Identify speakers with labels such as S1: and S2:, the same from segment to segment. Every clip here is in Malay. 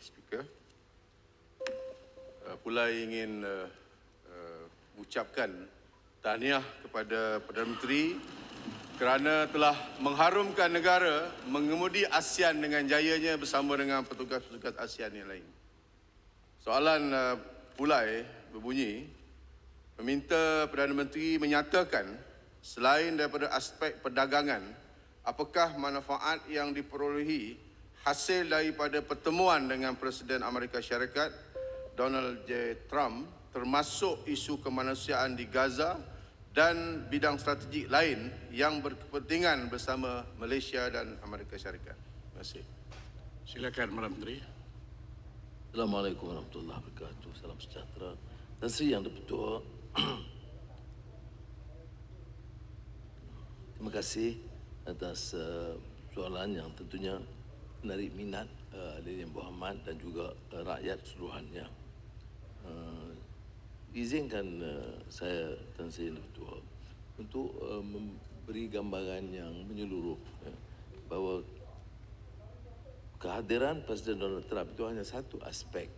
S1: Speaker. Uh, Pulai ingin uh, uh, ucapkan tahniah kepada Perdana Menteri kerana telah mengharumkan negara mengemudi ASEAN dengan jayanya bersama dengan petugas-petugas ASEAN yang lain. Soalan uh, Pulai berbunyi meminta Perdana Menteri menyatakan selain daripada aspek perdagangan apakah manfaat yang diperolehi hasil daripada pertemuan dengan Presiden Amerika Syarikat Donald J. Trump termasuk isu kemanusiaan di Gaza dan bidang strategik lain yang berkepentingan bersama Malaysia dan Amerika Syarikat. Terima kasih.
S2: Silakan Madam Menteri.
S3: Assalamualaikum warahmatullahi wabarakatuh. Salam sejahtera. Dan Sri Yang Dipertua. Terima kasih atas uh, soalan yang tentunya menarik minat uh, Lilian Muhammad dan juga uh, rakyat seluruhannya. Uh, izinkan uh, saya Tan Yang Dipertua untuk uh, memberi gambaran yang menyeluruh ya, bahawa kehadiran Presiden Donald Trump itu hanya satu aspek.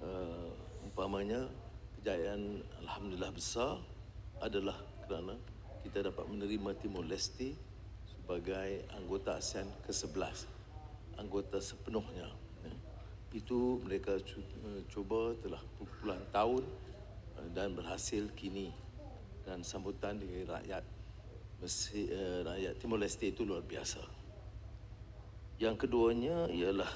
S3: Uh, umpamanya kejayaan Alhamdulillah besar adalah kerana kita dapat menerima Timor Leste sebagai anggota ASEAN ke-11. Anggota sepenuhnya. Ya. Itu mereka cu- cuba telah puluhan tahun eh, dan berhasil kini. Dan sambutan dari rakyat eh, rakyat Timor Leste itu luar biasa. Yang keduanya ialah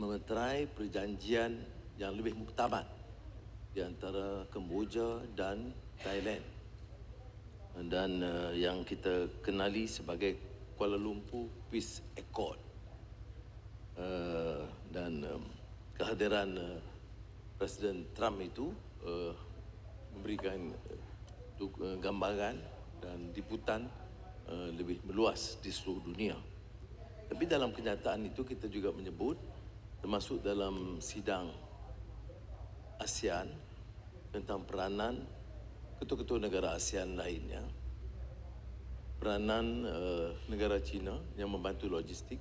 S3: memeterai perjanjian yang lebih muktamad di antara Kemboja dan Thailand. Dan uh, yang kita kenali sebagai Kuala Lumpur Peace Accord. Uh, dan um, kehadiran uh, Presiden Trump itu uh, memberikan uh, gambaran dan diputan uh, lebih meluas di seluruh dunia. Tapi dalam kenyataan itu kita juga menyebut termasuk dalam sidang ASEAN tentang peranan ketua-ketua negara ASEAN lainnya peranan uh, negara China yang membantu logistik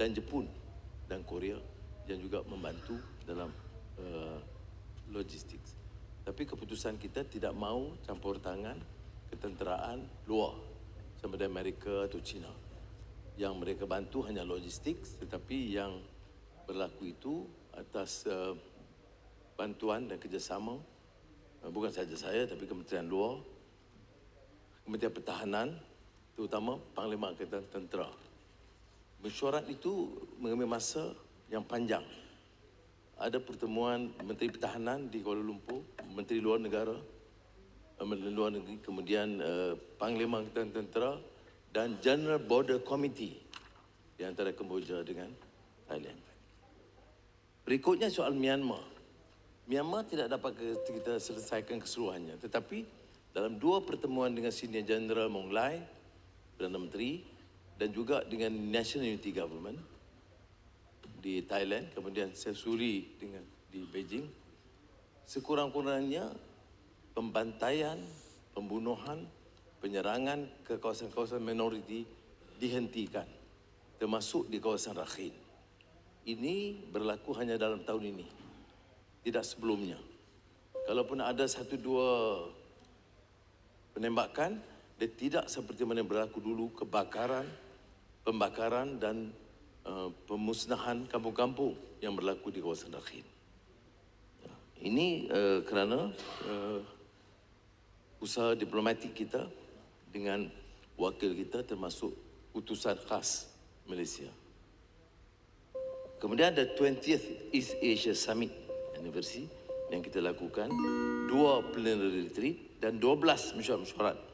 S3: dan Jepun dan Korea yang juga membantu dalam uh, logistik. Tapi keputusan kita tidak mau campur tangan ketenteraan luar sama ada Amerika atau China. Yang mereka bantu hanya logistik tetapi yang berlaku itu atas uh, bantuan dan kerjasama uh, bukan sahaja saya tapi Kementerian Luar, Kementerian Pertahanan, terutama Panglima Angkatan Tentera. Mesyuarat itu mengambil masa yang panjang. Ada pertemuan Menteri Pertahanan di Kuala Lumpur, Menteri Luar Negara, eh, Menteri Luar Negeri, kemudian uh, Panglima Angkatan Tentera dan General Border Committee di antara Kemboja dengan Thailand. Berikutnya soal Myanmar. Myanmar tidak dapat kita selesaikan keseluruhannya. Tetapi dalam dua pertemuan dengan Senior General Mong Lai, Perdana Menteri, dan juga dengan National Unity Government di Thailand, kemudian Sesuri dengan di Beijing, sekurang-kurangnya pembantaian, pembunuhan, penyerangan ke kawasan-kawasan minoriti dihentikan, termasuk di kawasan Rakhine. Ini berlaku hanya dalam tahun ini, tidak sebelumnya. Kalaupun ada satu dua penembakan, dia tidak seperti mana yang berlaku dulu kebakaran, pembakaran dan uh, pemusnahan kampung-kampung yang berlaku di kawasan Rakhine. Ya, Ini uh, kerana uh, usaha diplomatik kita dengan wakil kita termasuk utusan khas Malaysia. Kemudian ada 20th East Asia Summit Anniversary yang kita lakukan, dua plenary retreat dan 12 mesyuarat-mesyuarat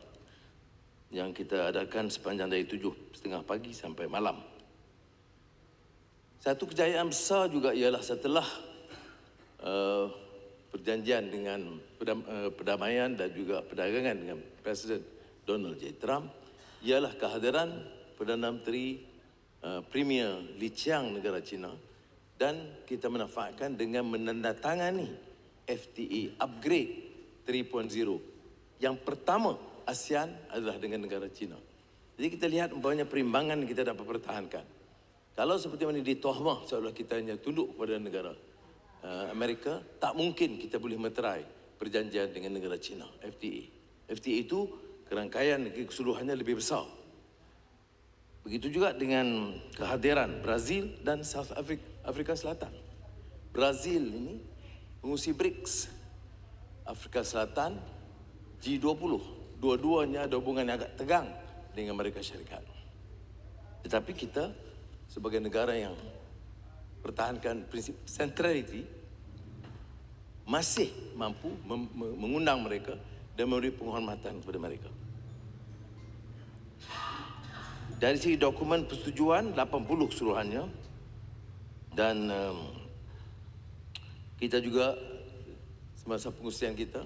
S3: yang kita adakan sepanjang dari tujuh setengah pagi sampai malam. Satu kejayaan besar juga ialah setelah uh, perjanjian dengan perdam, uh, perdamaian dan juga perdagangan dengan Presiden Donald J. Trump ialah kehadiran Perdana Menteri uh, Premier Li Qiang negara China dan kita menafaatkan dengan menandatangani FTA upgrade 3.0 yang pertama ASEAN adalah dengan negara China. Jadi kita lihat umpamanya perimbangan kita dapat pertahankan. Kalau seperti mana ditohmah seolah kita hanya tunduk kepada negara uh, Amerika, tak mungkin kita boleh meterai perjanjian dengan negara China, FTA. FTA itu kerangkaian keseluruhannya lebih besar. Begitu juga dengan kehadiran Brazil dan South Africa, Afrika Selatan. Brazil ini pengusi BRICS. Afrika Selatan G20. Dua-duanya ada hubungan yang agak tegang dengan Amerika Syarikat. Tetapi kita sebagai negara yang pertahankan prinsip centrality masih mampu mengundang mereka dan memberi penghormatan kepada mereka. Dari segi dokumen persetujuan 80 keseluruhannya dan um, kita juga semasa pengusian kita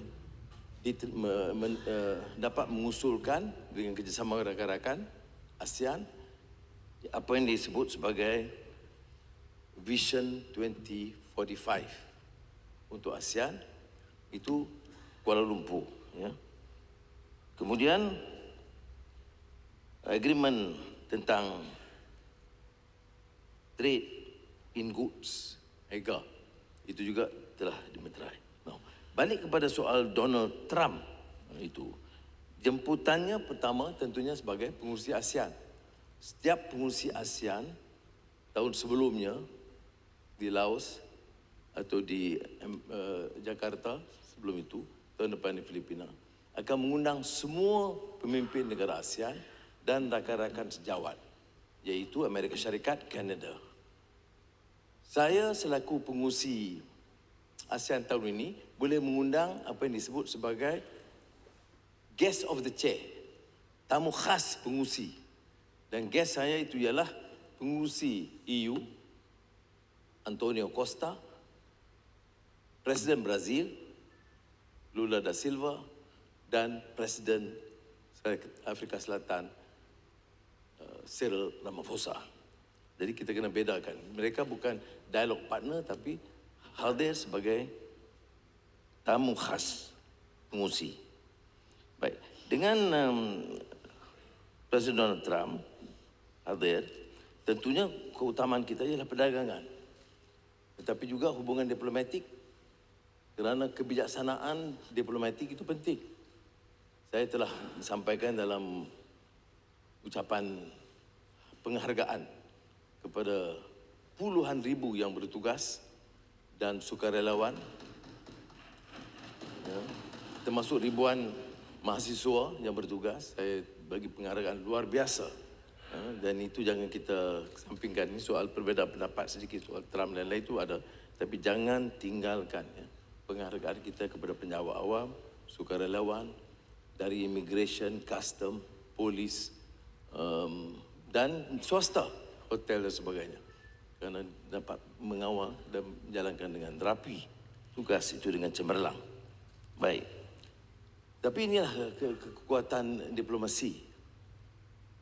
S3: uh, dapat mengusulkan dengan kerjasama rakan-rakan ASEAN apa yang disebut sebagai Vision 2045 untuk ASEAN itu Kuala Lumpur ya. Kemudian agreement tentang trade in goods EGA itu juga telah dimeterai. Balik kepada soal Donald Trump itu jemputannya pertama tentunya sebagai pengurusi ASEAN. Setiap pengurusi ASEAN tahun sebelumnya di Laos atau di uh, Jakarta sebelum itu tahun depan di Filipina akan mengundang semua pemimpin negara ASEAN dan rakan-rakan sejawat iaitu Amerika Syarikat, Kanada. Saya selaku pengusi ASEAN tahun ini boleh mengundang apa yang disebut sebagai guest of the chair, tamu khas pengusi. Dan guest saya itu ialah pengusi EU Antonio Costa, Presiden Brazil Lula da Silva dan Presiden Afrika Selatan uh, Cyril Ramaphosa. Jadi kita kena bedakan. Mereka bukan dialog partner tapi hadir sebagai tamu khas pengusi. Baik, dengan um, Presiden Donald Trump hadir, tentunya keutamaan kita ialah perdagangan. Tetapi juga hubungan diplomatik kerana kebijaksanaan diplomatik itu penting. Saya telah sampaikan dalam ucapan penghargaan kepada puluhan ribu yang bertugas dan sukarelawan. Ya, termasuk ribuan mahasiswa yang bertugas. Saya bagi penghargaan luar biasa. Ya, dan itu jangan kita sampingkan ini soal perbezaan pendapat sedikit soal Trump dan lain itu ada. Tapi jangan tinggalkan ya, penghargaan kita kepada penjawat awam sukarelawan dari immigration, custom, polis um, dan swasta, hotel dan sebagainya. Kerana dapat mengawal dan menjalankan dengan rapi tugas itu dengan cemerlang. Baik. Tapi inilah ke- ke- kekuatan diplomasi.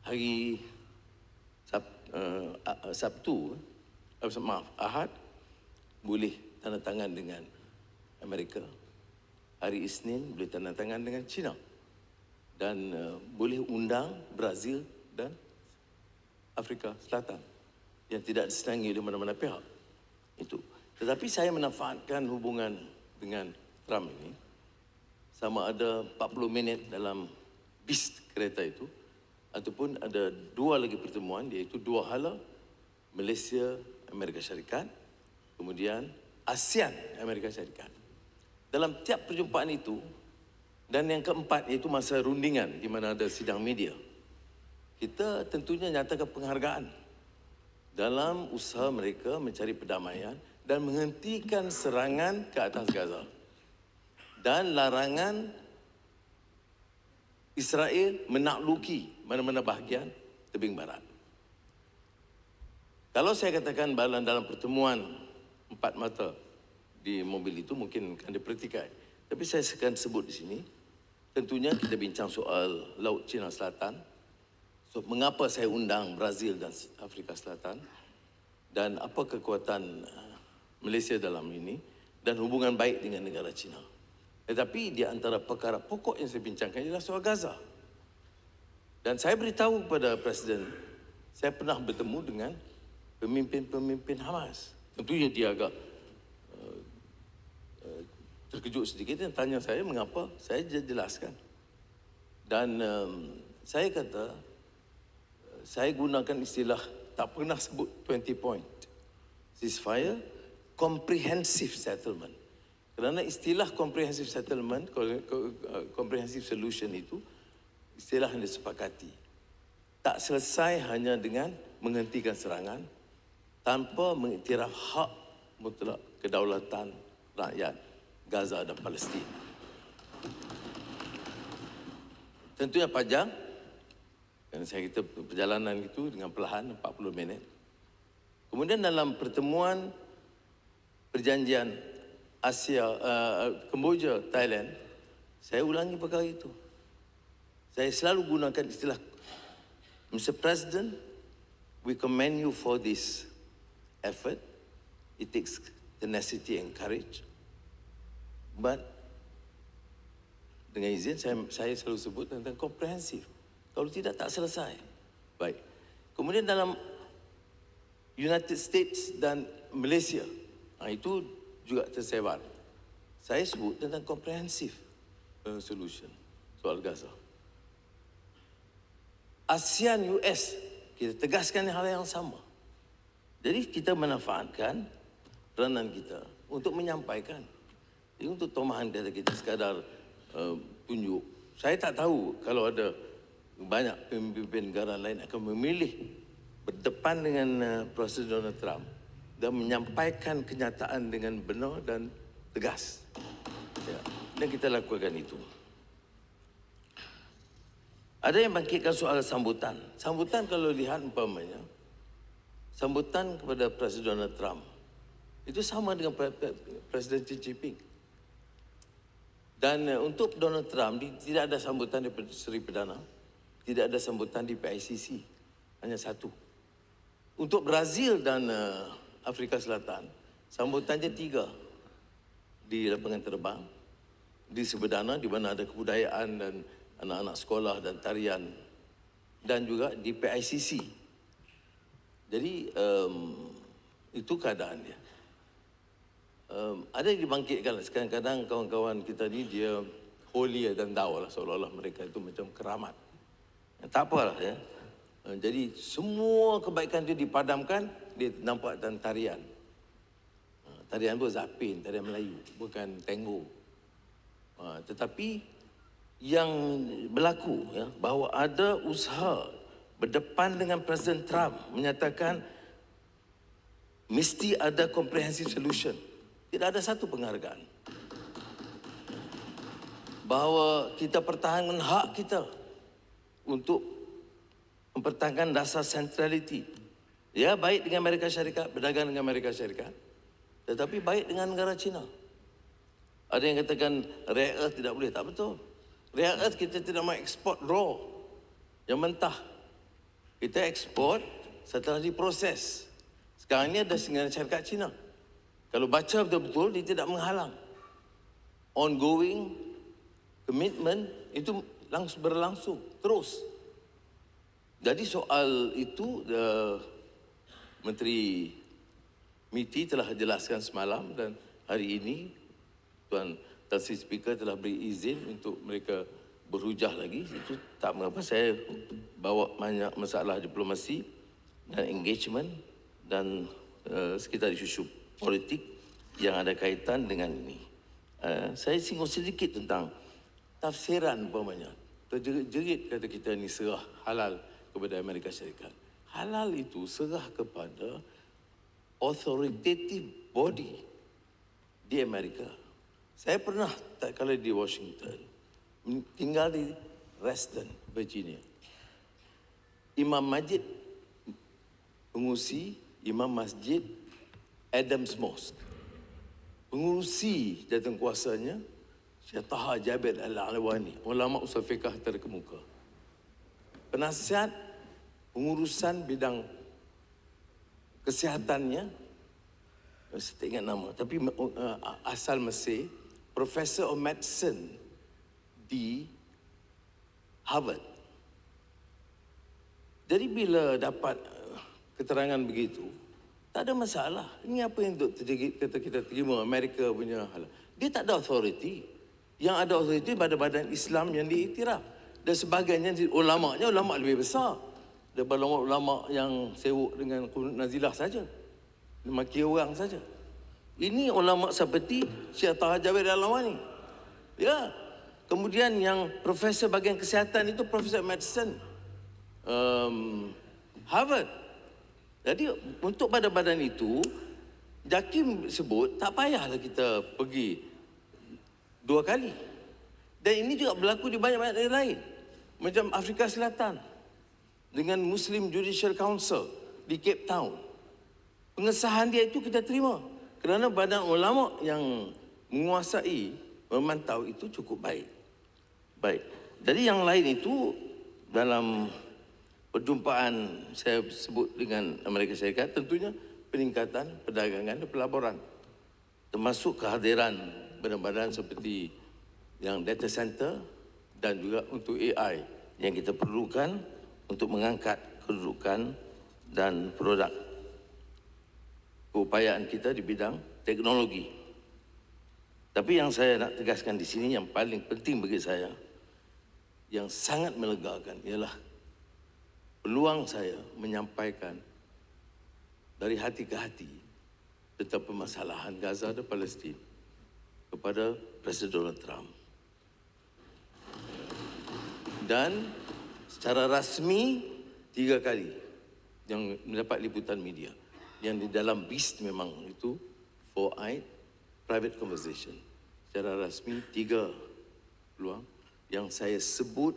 S3: Hari Sab, uh, Sabtu, uh, maaf, Ahad, boleh tanda tangan dengan Amerika. Hari Isnin boleh tanda tangan dengan China dan uh, boleh undang Brazil dan Afrika Selatan yang tidak disenangi oleh mana-mana pihak. Itu. Tetapi saya menafaatkan hubungan dengan Trump ini sama ada 40 minit dalam bis kereta itu ataupun ada dua lagi pertemuan iaitu dua hala Malaysia, Amerika Syarikat kemudian ASEAN, Amerika Syarikat. Dalam tiap perjumpaan itu dan yang keempat iaitu masa rundingan di mana ada sidang media. Kita tentunya nyatakan penghargaan dalam usaha mereka mencari perdamaian dan menghentikan serangan ke atas Gaza. Dan larangan Israel menakluki mana-mana bahagian tebing barat. Kalau saya katakan dalam dalam pertemuan empat mata di mobil itu mungkin akan diperhatikan. Tapi saya akan sebut di sini Tentunya kita bincang soal Laut Cina Selatan. So, mengapa saya undang Brazil dan Afrika Selatan dan apa kekuatan uh, Malaysia dalam ini dan hubungan baik dengan negara China. Tetapi di antara perkara pokok yang saya bincangkan ialah soal Gaza. Dan saya beritahu kepada Presiden, saya pernah bertemu dengan pemimpin-pemimpin Hamas. Tentunya dia agak uh, uh, terkejut sedikit dan tanya saya mengapa. Saya je- jelaskan. Dan um, saya kata, saya gunakan istilah tak pernah sebut 20 point. Ceasefire, comprehensive settlement. Kerana istilah comprehensive settlement, uh, comprehensive solution itu, istilah yang disepakati. Tak selesai hanya dengan menghentikan serangan tanpa mengiktiraf hak mutlak kedaulatan rakyat Gaza dan Palestin. Tentunya panjang, kerana saya kata perjalanan itu dengan perlahan 40 minit. Kemudian dalam pertemuan perjanjian Asia, uh, Kemboja, Thailand, saya ulangi perkara itu. Saya selalu gunakan istilah Mr. President, we commend you for this effort. It takes tenacity and courage. But dengan izin saya, saya selalu sebut tentang komprehensif. Kalau tidak tak selesai. Baik. Kemudian dalam United States dan Malaysia, ha, itu juga tersebar. Saya sebut tentang komprehensif uh, solution soal Gaza. ASEAN US kita tegaskan hal yang sama. Jadi kita memanfaatkan peranan kita untuk menyampaikan. Jadi untuk tomahan kata kita sekadar uh, tunjuk. Saya tak tahu kalau ada banyak pemimpin negara lain akan memilih berdepan dengan uh, Presiden Donald Trump dan menyampaikan kenyataan dengan benar dan tegas. Ya. Dan kita lakukan itu. Ada yang bangkitkan soal sambutan. Sambutan kalau lihat umpamanya, sambutan kepada Presiden Donald Trump itu sama dengan Pre- Pre- Presiden Xi Jinping. Dan uh, untuk Donald Trump tidak ada sambutan di Seri Perdana, tidak ada sambutan di PICC, hanya satu. Untuk Brazil dan uh, Afrika Selatan, sambutannya tiga di lapangan terbang, di Sebedana di mana ada kebudayaan dan anak-anak sekolah dan tarian dan juga di PICC. Jadi um, itu keadaan dia. Um, ada yang dibangkitkan kadang-kadang kawan-kawan kita ni dia holier dan thou lah seolah-olah mereka itu macam keramat. Tak apalah ya. Uh, jadi semua kebaikan itu dipadamkan dia nampak dan tarian. Uh, tarian pun zapin, tarian Melayu, bukan tango. Uh, tetapi yang berlaku ya bahawa ada usaha berdepan dengan Presiden Trump menyatakan mesti ada comprehensive solution. Tidak ada satu penghargaan. Bahawa kita pertahankan hak kita untuk mempertahankan dasar centrality. Ya, baik dengan Amerika Syarikat, berdagang dengan Amerika Syarikat. Tetapi baik dengan negara China. Ada yang katakan rare earth tidak boleh. Tak betul. Rare earth kita tidak mahu ekspor raw. Yang mentah. Kita ekspor setelah diproses. Sekarang ini ada dengan syarikat Cina. Kalau baca betul-betul, dia tidak menghalang. Ongoing commitment itu langsung berlangsung terus. Jadi soal itu uh, Menteri MITI telah jelaskan semalam dan hari ini Tuan Tan Sri Speaker telah beri izin untuk mereka berhujah lagi. Itu tak mengapa saya bawa banyak masalah diplomasi dan engagement dan uh, sekitar isu politik yang ada kaitan dengan ini. Uh, saya singgung sedikit tentang tafsiran umpamanya. Terjerit-jerit kata kita ni serah halal kepada Amerika Syarikat. Halal itu serah kepada authoritative body di Amerika. Saya pernah tak kala di Washington, tinggal di Reston, Virginia. Imam Masjid pengurusi Imam Masjid Adams Mosque. Pengurusi jawatan kuasanya Syekh Taha Jabir Al-Alwani, ulama usul fiqah terkemuka. Penasihat pengurusan bidang kesihatannya saya tak ingat nama tapi uh, asal Mesir Professor of Medicine di Harvard. Jadi bila dapat keterangan begitu, Tak ada masalah. Ini apa yang kita terima Amerika punya hal. Dia tak ada authority. Yang ada authority badan-badan Islam yang diiktiraf. Dan sebagainya, ulama'nya ulama' lebih besar. Daripada ulama' yang sewuk dengan nazilah saja. Maki orang saja. Ini ulama' seperti Syekh Taha Jawid Al-Lawani. Ya. Kemudian yang profesor bagian kesihatan itu profesor medicine um, Harvard. Jadi untuk badan-badan itu Jakim sebut tak payahlah kita pergi dua kali. Dan ini juga berlaku di banyak-banyak negara lain. Macam Afrika Selatan dengan Muslim Judicial Council di Cape Town. Pengesahan dia itu kita terima kerana badan ulama yang menguasai memantau itu cukup baik. Baik. Jadi yang lain itu dalam perjumpaan saya sebut dengan Amerika Syarikat tentunya peningkatan perdagangan dan pelaburan termasuk kehadiran badan-badan seperti yang data center dan juga untuk AI yang kita perlukan untuk mengangkat kedudukan dan produk keupayaan kita di bidang teknologi. Tapi yang saya nak tegaskan di sini yang paling penting bagi saya yang sangat melegakan ialah peluang saya menyampaikan dari hati ke hati tentang permasalahan Gaza dan Palestin kepada Presiden Donald Trump. Dan secara rasmi tiga kali yang mendapat liputan media yang di dalam BIS memang itu four eyed private conversation secara rasmi tiga peluang yang saya sebut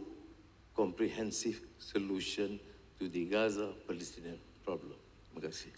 S3: comprehensive solution to the Gaza Palestinian problem. Terima kasih.